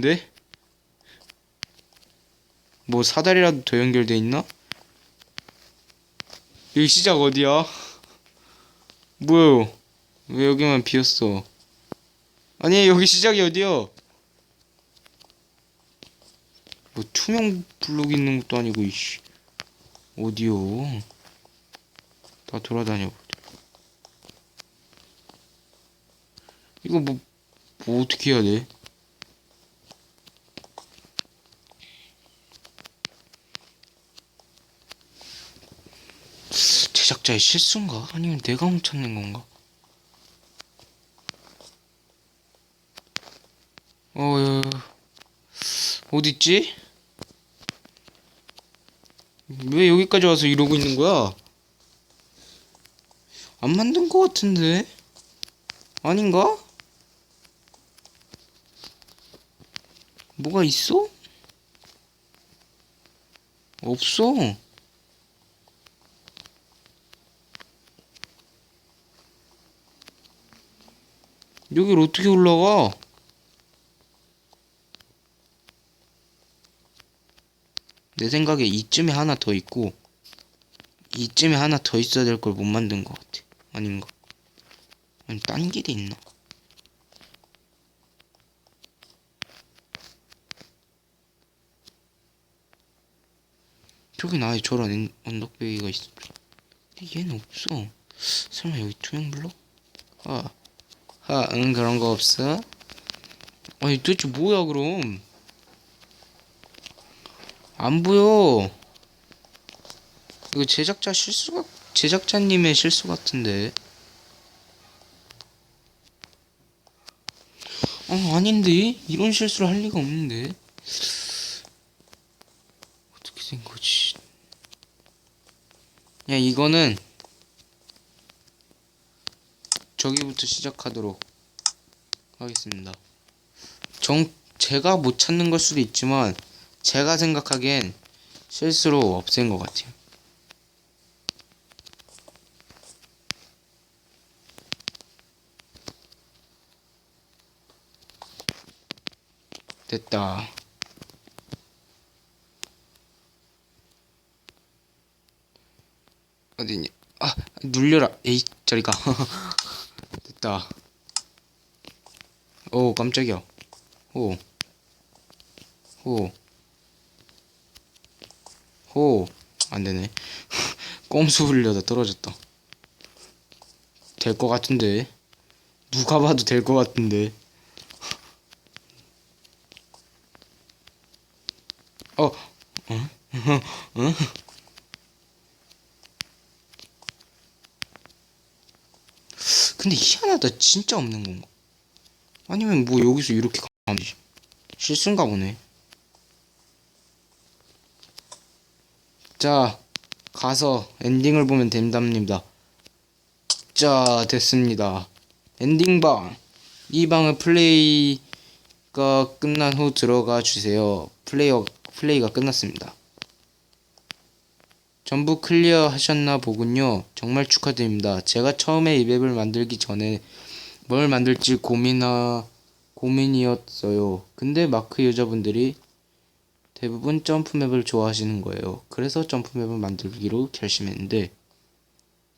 네? 뭐 사다리라도 더 연결돼 있나? 여기 시작 어디야? 뭐야? 왜 여기만 비었어? 아니 여기 시작이 어디야? 뭐 투명 블록 있는 것도 아니고 이씨 어디요? 다 돌아다녀. 이거 뭐, 뭐 어떻게 해야 돼? 제작자의 실수인가? 아니면 내가 훔쳤는 건가? 어, 야, 야. 어딨지? 왜 여기까지 와서 이러고 있는 거야? 안 만든 거 같은데? 아닌가? 뭐가 있어? 없어. 여길 어떻게 올라가? 내 생각에 이쯤에 하나 더 있고 이쯤에 하나 더 있어야 될 걸 못 만든 것 같아. 아닌가? 아니 딴 길이 있나? 저긴 아예 저런 엔- 언덕배기가 있어. 얘는 없어. 설마 여기 투명 블록? 아, 아, 응 그런 거 없어? 아니 도대체 뭐야 그럼? 안 보여. 이거 제작자 실수가 제작자님의 실수 같은데. 어 아닌데 이런 실수를 할 리가 없는데. 어떻게 된 거지? 야 이거는 저기부터 시작하도록 하겠습니다. 정 제가 못 찾는 걸 수도 있지만 제가 생각하기엔 실수로 없앤 것 같아요. 됐다. 어디니? 아, 눌려라. 에이, 저리 가. 됐다. 오, 깜짝이야. 오. 호. 호. 안 되네. 꼼수 부리려다 떨어졌다. 될 것 같은데. 누가 봐도 될 것 같은데. 어, 어? 어? 희한하다. 진짜 없는 건가? 아니면 뭐 여기서 이렇게 가면 되지? 실수인가 보네. 자, 가서 엔딩을 보면 된답니다. 자, 됐습니다. 엔딩방. 이 방은 플레이가 끝난 후 들어가 주세요. 플레이어, 플레이가 끝났습니다. 전부 클리어 하셨나 보군요. 정말 축하드립니다. 제가 처음에 이 맵을 만들기 전에 뭘 만들지 고민하, 고민이었어요. 근데 마크 유저분들이 대부분 점프맵을 좋아하시는 거예요. 그래서 점프맵을 만들기로 결심했는데,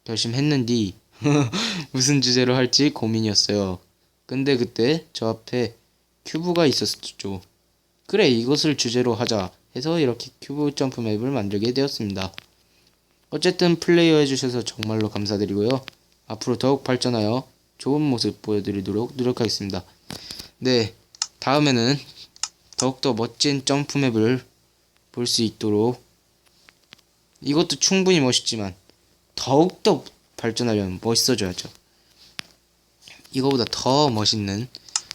결심했는디, 무슨 주제로 할지 고민이었어요. 근데 그때 저 앞에 큐브가 있었죠. 그래, 이것을 주제로 하자 해서 이렇게 큐브 점프맵을 만들게 되었습니다. 어쨌든 플레이어 해주셔서 정말로 감사드리고요. 앞으로 더욱 발전하여 좋은 모습 보여드리도록 노력하겠습니다. 네, 다음에는 더욱더 멋진 점프맵을 볼 수 있도록 이것도 충분히 멋있지만 더욱더 발전하려면 멋있어져야죠. 이거보다 더 멋있는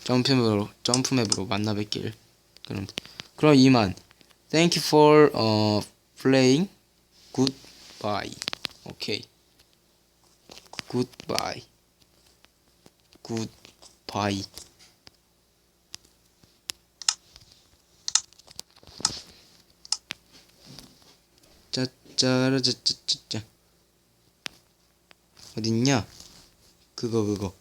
점프맵으로 점프맵으로 만나 뵙길. 그럼 그럼 이만. Thank you for uh, playing. Goodbye. 오케이. Goodbye. Goodbye. 짜짜라 짜짜짜 어딨냐? 그거 그거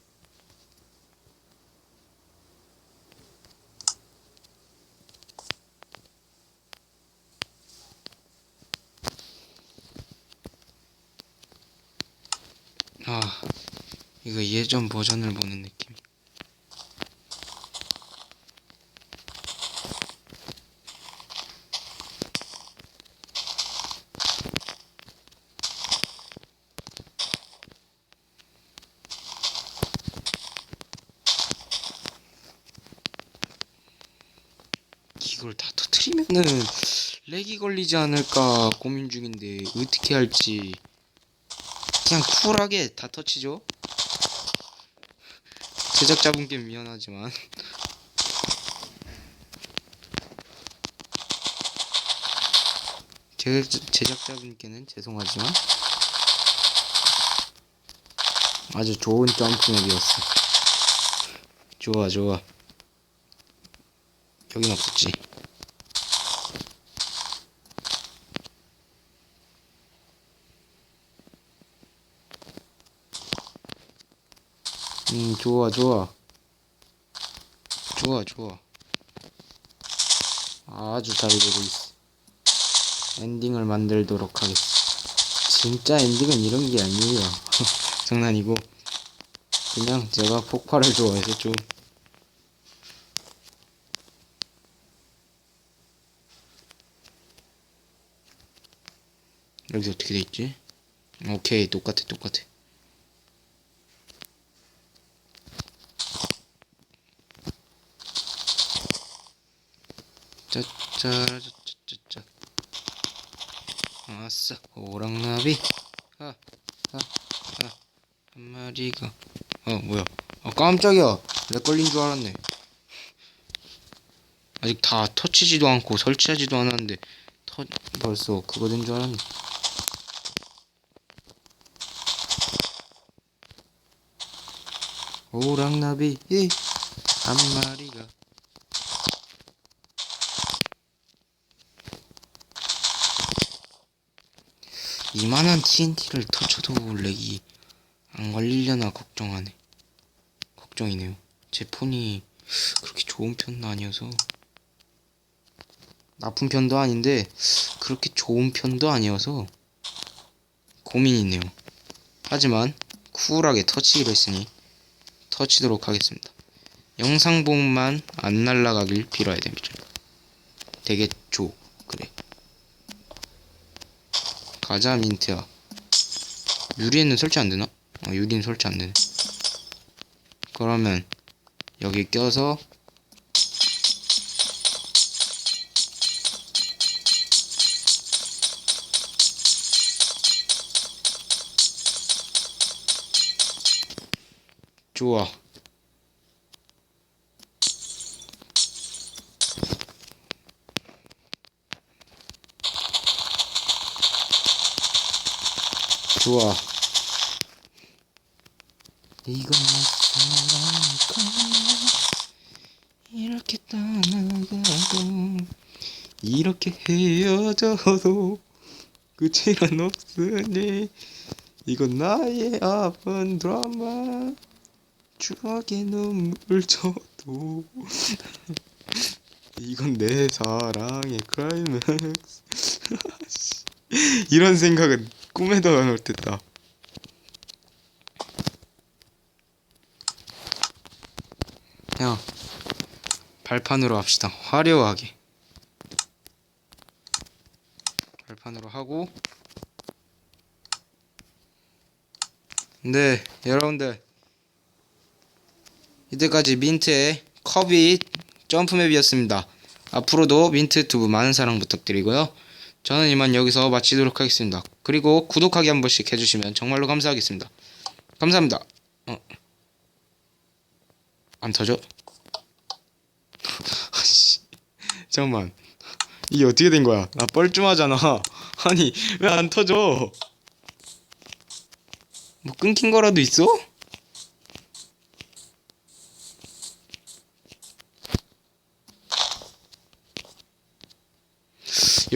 아 이거 예전 버전을 보는 느낌. 이걸 다 터트리면은 렉이 걸리지 않을까 고민 중인데 어떻게 할지 그냥 쿨하게 다 터치죠 제작자분께 미안하지만. 제작, 제작자분께는 죄송하지만. 아주 좋은 점프맵이었어. 좋아 좋아. 여긴 없었지 음 좋아 좋아. 좋아 좋아. 아주 잘 되고 있어. 엔딩을 만들도록 하겠어. 진짜 엔딩은 이런 게 아니에요. 장난이고. 그냥 제가 폭발을 좋아해서 좀 여기 어떻게 돼 있지? 오케이 똑같아 똑같아 짜짜짜짜짜 아싸 오랑나비. 하하하한 마리가. 어 뭐야? 아 깜짝이야. 렉 걸린 줄 알았네. 아직 다 터치지도 않고 설치하지도 않았는데 터 벌써 그거 된 줄 알았네. 오랑나비. 한 마리가 이만한 TNT를 터쳐도 렉이 안 걸리려나 걱정하네. 걱정이네요. 제 폰이 그렇게 좋은 편도 아니어서 나쁜 편도 아닌데 그렇게 좋은 편도 아니어서 고민이네요. 하지만 쿨하게 터치기로 했으니 터치도록 하겠습니다. 영상 보험만 안 날라가길 빌어야 됩니다. 되겠죠. 그래. 가자 민트야. 유리에는 설치 안 되나? 어, 유리는 설치 안 되네. 그러면 여기 껴서 좋아 좋아. 사랑일까 이렇게 떠나가고 이렇게 헤어져도 끝이란 없으니 이건 나의 아픈 드라마. 추억의 눈물 져도. 이건 내 사랑의 클라이맥스. 이런 생각은 꿈에도 안올 듯다. 야, 발판으로 합시다. 화려하게. 발판으로 하고. 네, 여러분들. 이때까지 민트의 커비 점프맵이었습니다. 앞으로도 민트 투브 많은 사랑 부탁드리고요. 저는 이만 여기서 마치도록 하겠습니다. 그리고 구독하기 한 번씩 해주시면 정말로 감사하겠습니다. 감사합니다. 어. 안 터져? 아씨, 잠깐만. 이게 어떻게 된 거야? 나 뻘쭘하잖아. 아니, 왜 안 터져? 뭐 끊긴 거라도 있어?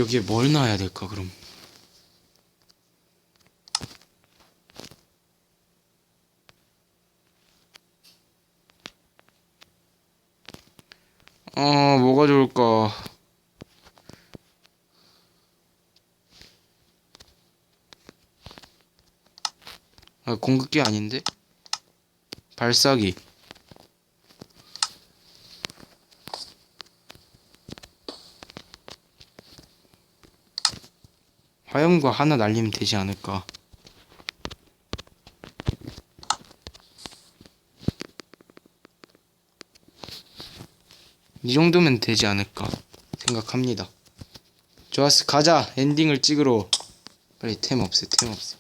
여기에 뭘 놔야 될까 그럼? 어 뭐가 좋을까? 아, 공급기 아닌데? 발사기. 화염과 하나 날리면 되지 않을까? 이 정도면 되지 않을까 생각합니다. 좋았어, 가자. 엔딩을 찍으러. 빨리 템 없애, 템 없애.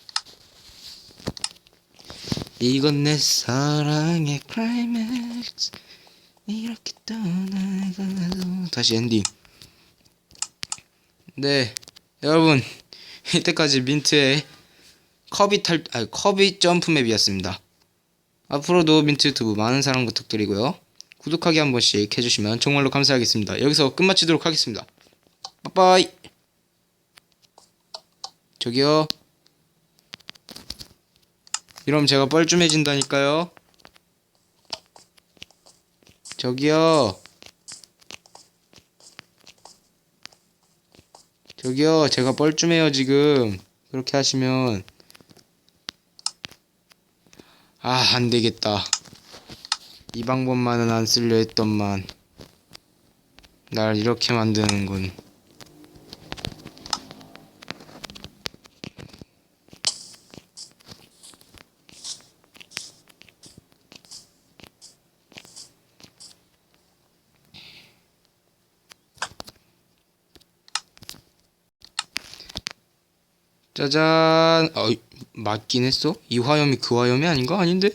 이건 내 사랑의 클라이맥스. 이렇게 떠나가도 다시 엔딩. 네, 여러분 이때까지 민트의 커비 탈, 아니 커비 점프맵이었습니다. 앞으로도 민트 유튜브 많은 사랑 부탁드리고요. 구독하기 한 번씩 해주시면 정말로 감사하겠습니다. 여기서 끝마치도록 하겠습니다. 빠빠이. 저기요. 이러면 제가 뻘쭘해진다니까요. 저기요. 저기요, 제가 뻘쭘해요, 지금. 그렇게 하시면. 아, 안 되겠다. 이 방법만은 안 쓰려 했던만. 날 이렇게 만드는군. 짜잔. 어, 맞긴 했어? 이 화염이 그 화염이 아닌가? 아닌데?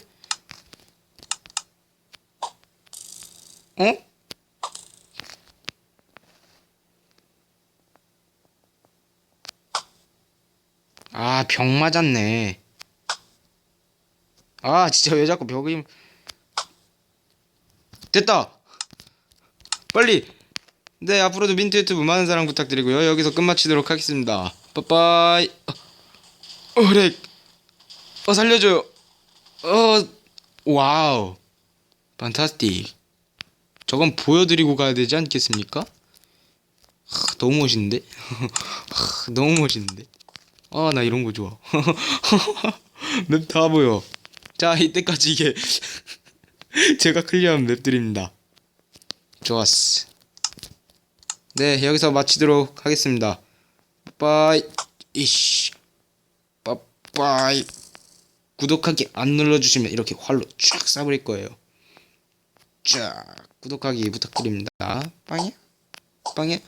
어? 아, 병 맞았네. 아, 진짜 왜 자꾸 벽이 됐다. 빨리. 네, 앞으로도 민트 유튜브 많은 사랑 부탁드리고요. 여기서 끝마치도록 하겠습니다. 빠빠이. 어, 렉. 어, 살려줘요. 어, 와우. 판타스틱. 저건 보여드리고 가야 되지 않겠습니까? 하, 너무 멋있는데? 하, 너무 멋있는데? 아, 나 이런 거 좋아. 맵 다 보여. 자, 이때까지 이게 제가 클리어한 맵들입니다. 좋았어. 네, 여기서 마치도록 하겠습니다. 빠이. 이씨. 빠빠이. 구독하기 안 눌러주시면 이렇게 활로 쫙 쏴버릴 거예요. 쫙 구독하기 부탁드립니다. 빵이야? 빵이야?